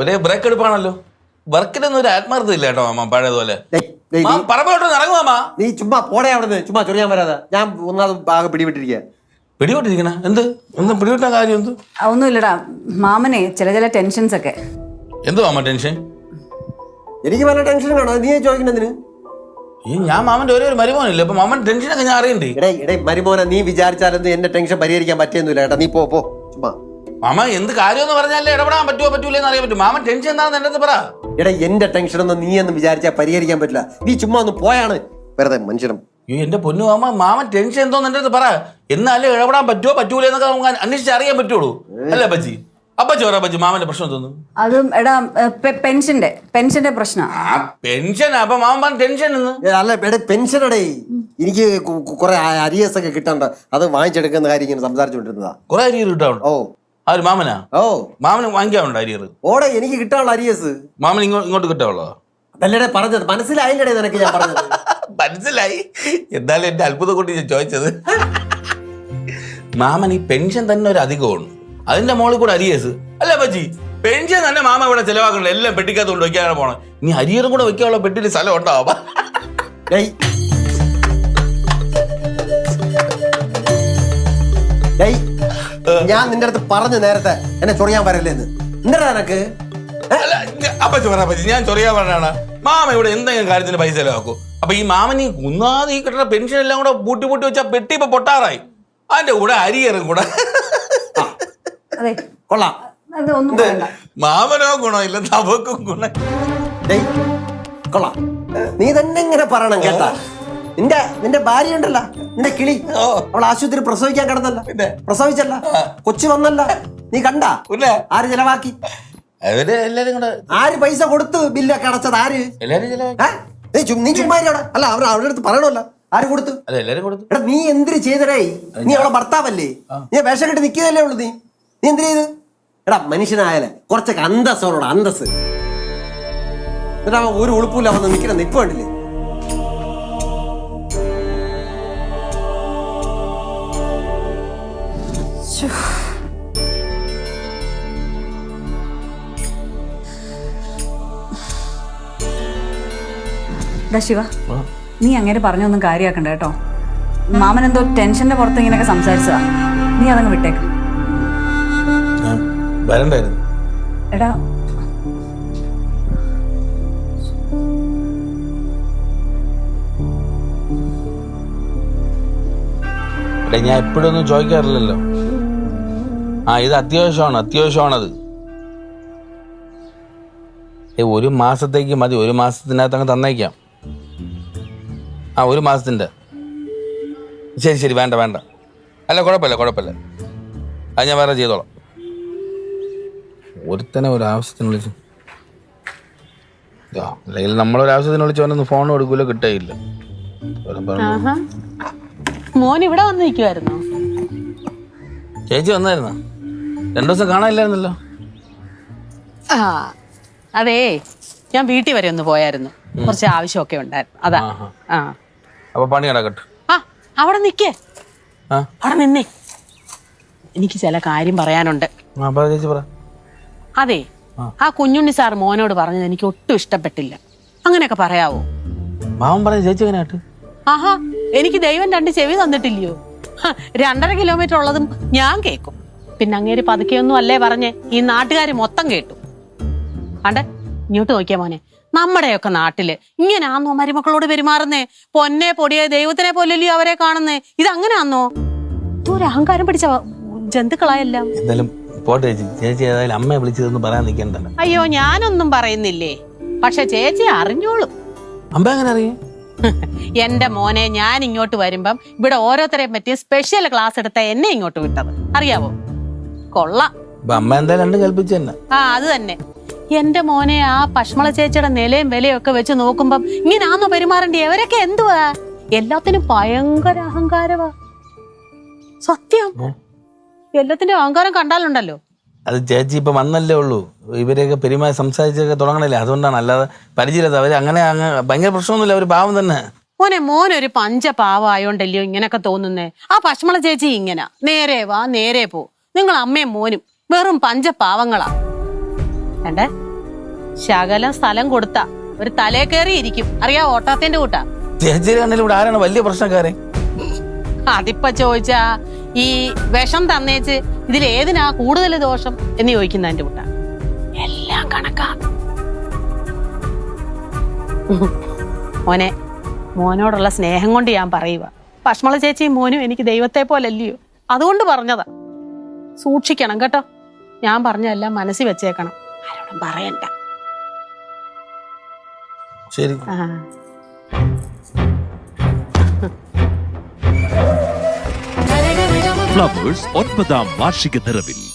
ഒരേ ബ്രേക്ക് എടുപ്പാണല്ലോ. വർക്കിലൊന്നും ഒരു ആത്മാർത്ഥത ഇല്ല കേട്ടോ മാമ പഴയതുപോലെ. പറമ്പോട്ട് ഇറങ്ങും നീ ചുമ്മാ പോടെ അവിടെ ചുമ്മാ ചൊറിയാൻ വരാതെ. ഞാൻ ഒന്നാമത് ആകെ പിടിവിട്ടിരിക്കുക പിടിപെട്ടിരിക്കണ എന്ത്? എന്താ പിടിപെട്ട കാര്യം എന്ത്? ഒന്നുമില്ലടാ. മാമനെ ചില ചില ടെൻഷൻസ് ഒക്കെ. എന്ത് മാമ ടെൻഷൻ എനിക്ക് പല ടെൻഷൻ കാണോ നീ ചോദിക്കണതിന് ഈ ഞാൻ മാമന്റെ ഒരേ ഒരു മരുമോനില്ല അപ്പൊ മാമൻ ടെൻഷനൊക്കെ ഞാൻ അറിയണ്ടേ? എടേ എടേ മരുമോനെ നീ വിചാരിച്ചാലെന്ത് എന്റെ ടെൻഷൻ പരിഹരിക്കാൻ പറ്റിയൊന്നുമില്ല. ഏട്ടാ നീ പോ പോ. മാമ എന്ത് കാര്യമെന്ന് പറഞ്ഞാലേ ഇടപെടാൻ പറ്റുമോ പറ്റൂലേ എന്ന് അറിയാൻ പറ്റും. മാമൻ ടെൻഷൻ എന്താണെന്ന് എന്റെ അടുത്ത് പറ. എടാ എന്റെ ടെൻഷൻ ഒന്നും നീ ഒന്നും വിചാരിച്ചാൽ പരിഹരിക്കാൻ പറ്റില്ല. നീ ചുമ്മാ ഒന്ന് പോയാണ്. വെറുതെ മനുഷ്യനും. എന്റെ പൊന്നു മാമ മാമൻ ടെൻഷൻ എന്തോന്ന് എന്റെ അടുത്ത് പറ. എന്നാലേ ഇടപെടാൻ പറ്റുമോ പറ്റൂലേ എന്നൊക്കെ നമുക്ക് അന്വേഷിച്ച് അറിയാൻ പറ്റുള്ളൂ. അല്ലേ അപ്പച്ചി? അപ്പച്ചി പറ അപ്പച്ചി മാമന്റെ പ്രശ്നം തോന്നുന്നു അതും എടാ പെ- പെൻഷന്റെ പെൻഷന്റെ പ്രശ്നം. ആ പെൻഷൻ അപ്പൊ മാമൻ പറഞ്ഞ ടെൻഷൻ എന്ന്? ഏ, അല്ല എടേ പെൻഷൻ എടേ എനിക്ക് കുറെ അരിയസ് ഒക്കെ കിട്ടണ്ട അത് വാങ്ങിച്ചെടുക്കുന്ന കാര്യം ഇങ്ങനെ സംസാരിച്ചുകൊണ്ടിരുന്നതാ. കുറെ അരി കിട്ടാണ്ടോ ഓ. ആ ഒരു മാമനാ? ഓ. മാമന് വാങ്ങിക്കാറുണ്ട് അരിയർ? ഓടെ എനിക്ക് കിട്ടാനുള്ള അരിയസ്. മാമൻ ഇങ്ങോട്ട് ഇങ്ങോട്ട് കിട്ടാവുള്ളോ? അതല്ലേ പറഞ്ഞത്. മനസ്സിലായില്ലടേ നിനക്ക് ഞാൻ പറഞ്ഞത്? മനസ്സിലായി. എന്തായാലും എന്റെ അത്ഭുതം കൊണ്ട് ഞാൻ ചോദിച്ചത്. മാമൻ ഈ പെൻഷൻ തന്നെ ഒരു അധികമാണ്. അതിന്റെ മോളിൽ കൂടെ അരിയേസ്. അല്ല പച്ചി പെൻഷൻ തന്നെ മാമ ഇവിടെ ചെലവാക്കണല്ലോ എല്ലാം പെട്ടിക്കകത്ത് കൊണ്ട് വെക്കാനാണ് പോണത്. ഇനി അരിയറും കൂടെ വെക്കാനുള്ള പെട്ടിയിൽ സ്ഥലം ഉണ്ടാവാ ഡേയ്. ഞാൻ നിന്റെ അടുത്ത് പറഞ്ഞു നേരത്തെ എന്നെ ചൊറിയാൻ വരല്ലേന്ന്. എന്താ നിനക്ക്? ഏ? അല്ല ഞ- അപ്പച്ചി പറ ഞാൻ ചൊറിയാൻ പറഞ്ഞാണ് മാമ ഇവിടെ എന്തെങ്കിലും കാര്യത്തിന് പൈസ ചെലവാക്കും. അപ്പൊ ഈ മാമൻ ഈ കുന്നാതെ ഈ കിട്ടുന്ന പെൻഷൻ എല്ലാം കൂടെ പൂട്ടി പൂട്ടി വെച്ചാൽ പെട്ടി ഇപ്പൊ പൊട്ടാറായി. അതിന്റെ കൂടെ അരിയറും കൂടെ. അതെ. കൊള്ളാം. മാമനോ ഗുണമില്ല നമുക്കും ഗുണം. കൊള്ളാം. നീ തന്നെ ഇങ്ങനെ പറയണം കേട്ടാ. നിന്റെ നിന്റെ ഭാര്യ ഉണ്ടല്ല. നിന്റെ കിളി. അവൾ ആശുപത്രി പ്രസവിക്കാൻ കിടന്നല്ല? പ്രസവിച്ചല്ല. കൊച്ചു വന്നല്ല. നീ കണ്ട? ആര് ചെലവാക്കി? ആര് പൈസ കൊടുത്ത് ബില്ലൊക്കെ അടച്ചത് ആര്? നീ ചുമ്മാ അല്ല അവർ അവരുടെ അടുത്ത് പറയണമല്ല. ആര് കൊടുത്തു? എടാ നീ എന്തിനു ചെയ്തടേ? നീ അവളെ ഭർത്താവല്ലേ? നീ വേഷം കെട്ടി നിൽക്കുകയല്ലേ ഉള്ളു നീ. നീ എന്തിനു ചെയ്ത്? എടാ മനുഷ്യനായാലേ കുറച്ചൊക്കെ അന്തസ്സോടെ അന്തസ് എന്നിട്ട് അവൻ ഒരു ഉളുപ്പില്ല വന്ന് നിൽക്കണം നിൽപ്പ് എടാ ശിവ. നീ അങ്ങനെ പറഞ്ഞൊന്നും കാര്യമാക്കണ്ട കേട്ടോ. മാമൻ എന്തോ ടെൻഷന്റെ പുറത്ത് ഇങ്ങനെയൊക്കെ സംസാരിച്ചതാ. നീ അതങ്ങ് വിട്ടേക്ക്. എടാ. ഞാൻ എപ്പോഴൊന്നും ചോദിക്കാറില്ലല്ലോ. ആ ഇത് അത്യാവശ്യമാണ് അത്യാവശ്യമാണത്. ഏ ഒരു മാസത്തേക്ക് മതി ഒരു മാസത്തിനകത്ത് അങ്ങ് തന്നേക്കാം. ആ ഒരു മാസത്തിന്റെ. ശരി ശരി വേണ്ട വേണ്ട. അല്ല കുഴപ്പമില്ല കുഴപ്പമില്ല. അത് ഞാൻ വേറെ ചെയ്തോളാം. ഒരുത്തനെ ഒരാവശ്യത്തിന് വിളിച്ചു. അല്ലെങ്കിൽ നമ്മളൊരാവശ്യത്തിന് വിളിച്ചു അവനൊന്ന് ഫോൺ കൊടുക്കൂല കിട്ടേയില്ല. മോൻ ഇവിടെ വന്നിരിക്കുവായിരുന്നു? ചേച്ചി വന്നായിരുന്നോ? രണ്ടു ദിവസം കാണാനില്ലായിരുന്നല്ലോ? ആ അതേ. ഞാൻ വീട്ടിൽ വരെ ഒന്ന് പോയായിരുന്നു. കുറച്ച് ആവശ്യമൊക്കെ ഉണ്ടായിരുന്നു. അതാ. ആ. അപ്പൊ പണി നടക്കട്ടെ. ആ അവിടെ നിക്കേ. അവിടെ നിന്നേ. എനിക്ക് ചില കാര്യം പറയാനുണ്ട്. അതെ. ആ. കുഞ്ഞുണ്ണി സാർ മോനോട് പറഞ്ഞത് എനിക്ക് ഒട്ടും ഇഷ്ടപ്പെട്ടില്ല. അങ്ങനെയൊക്കെ പറയാവോ? മാമൻ പറഞ്ഞ ചേച്ചി ആഹാ എനിക്ക് ദൈവം രണ്ട് ചെവി തന്നിട്ടില്ലയോ? രണ്ടര കിലോമീറ്റർ ഉള്ളതും ഞാൻ കേൾക്കും പിന്നെ അങ്ങേര് പതുക്കെയൊന്നും അല്ലേ പറഞ്ഞേ ഈ നാട്ടുകാർ മൊത്തം കേട്ടു. അണ്ടെ ഇങ്ങോട്ട് നോക്കിയാ മോനെ. നമ്മുടെയൊക്കെ നാട്ടിൽ ഇങ്ങനെയാന്നോ മരുമക്കളോട് പെരുമാറുന്നേ? പൊന്നെ പൊടിയെ ദൈവത്തിനെ പോലല്ലയോ അവരെ കാണുന്നേ? ഇത് അങ്ങനെയാന്നോ ഒരു അഹങ്കാരം പിടിച്ച ജന്തുക്കളായെല്ലാം. എന്തായാലും പോട്ടെ ചേച്ചി ചേച്ചി ഏതായാലും അമ്മയെ വിളിച്ചതെന്ന് പറയാൻ നിൽക്കണ്ടല്ലോ. അയ്യോ ഞാനൊന്നും പറയുന്നില്ലേ? പക്ഷെ ചേച്ചി അറിഞ്ഞോളും. അമ്മ എങ്ങനെ അറിയാം? എന്റെ മോനെ ഞാൻ ഇങ്ങോട്ട് വരുമ്പം ഇവിടെ ഓരോരുത്തരെയും പറ്റി സ്പെഷ്യൽ ക്ലാസ് എടുത്ത എന്നെ ഇങ്ങോട്ട് വിട്ടത്. അറിയാവോ? കൊള്ളാം. അമ്മ എന്താ രണ്ടും കൽപ്പിച്ചു തന്നെ. ആ അത് തന്നെ. എന്റെ മോനെ ആ പശ്മള ചേച്ചിയുടെ നിലയും വിലയും ഒക്കെ വെച്ച് നോക്കുമ്പം ഇങ്ങനാന്നോ പെരുമാറേണ്ടി അവരൊക്കെ എന്തുവാ? എല്ലാത്തിനും ഭയങ്കര അഹങ്കാരവാ. സത്യം? എല്ലാത്തിന്റെ അഹങ്കാരം കണ്ടാലുണ്ടല്ലോ. അത് ചേച്ചി ഇപ്പൊ വന്നല്ലേ ഉള്ളൂ. ഇവരെയൊക്കെ പെരുമാറി സംസാരിച്ചൊക്കെ തുടങ്ങണല്ലേ? അതുകൊണ്ടാണ് അല്ലാതെ പരിചയമില്ലാത്ത അവർ അങ്ങനെ അങ്ങ് ഭയങ്കര പ്രശ്നമൊന്നുമില്ല അവർ പാവം തന്നെ. മോനെ മോനൊരു പഞ്ച പാവായോണ്ടല്ലയോ ഇങ്ങനൊക്കെ തോന്നുന്നേ? ആ പശ്മള ചേച്ചി ഇങ്ങനെ. നേരെ വാ നേരെ പോ. നിങ്ങൾ അമ്മയും മോനും വെറും പഞ്ചപാവങ്ങളാ. വേണ്ടേ ശകലം സ്ഥലം കൊടുത്ത ഒരു തലേ കയറി ഇരിക്കും. അറിയാ ഓട്ടാത്തിന്റെ കൂട്ടാ? ചേച്ചിയുടെ ഇവിടെ ആരാണ് വലിയ പ്രശ്നക്കാരൻ അതിപ്പ ചോദിച്ചാ ഈ വിഷം തന്നേച്ച് ഇതിൽ ഏതിനാ കൂടുതൽ ദോഷം എന്ന് ചോദിക്കുന്ന എന്റെ കൂട്ട. എല്ലാം കണക്കാ. മോനെ മോനോടുള്ള സ്നേഹം കൊണ്ട് ഞാൻ പറയുക പഷ്മള ചേച്ചിയും മോനും എനിക്ക് ദൈവത്തെ പോലല്ലയോ? അതുകൊണ്ട് പറഞ്ഞതാ. സൂക്ഷിക്കണം കേട്ടോ. ഞാൻ പറഞ്ഞതെല്ലാം മനസ്സിൽ വെച്ചേക്കണം. ആരോടും പറയണ്ട. ശരി. ആ. ഫ്ലവേഴ്സ് ഒൻപതാം വാർഷിക നിറവിൽ.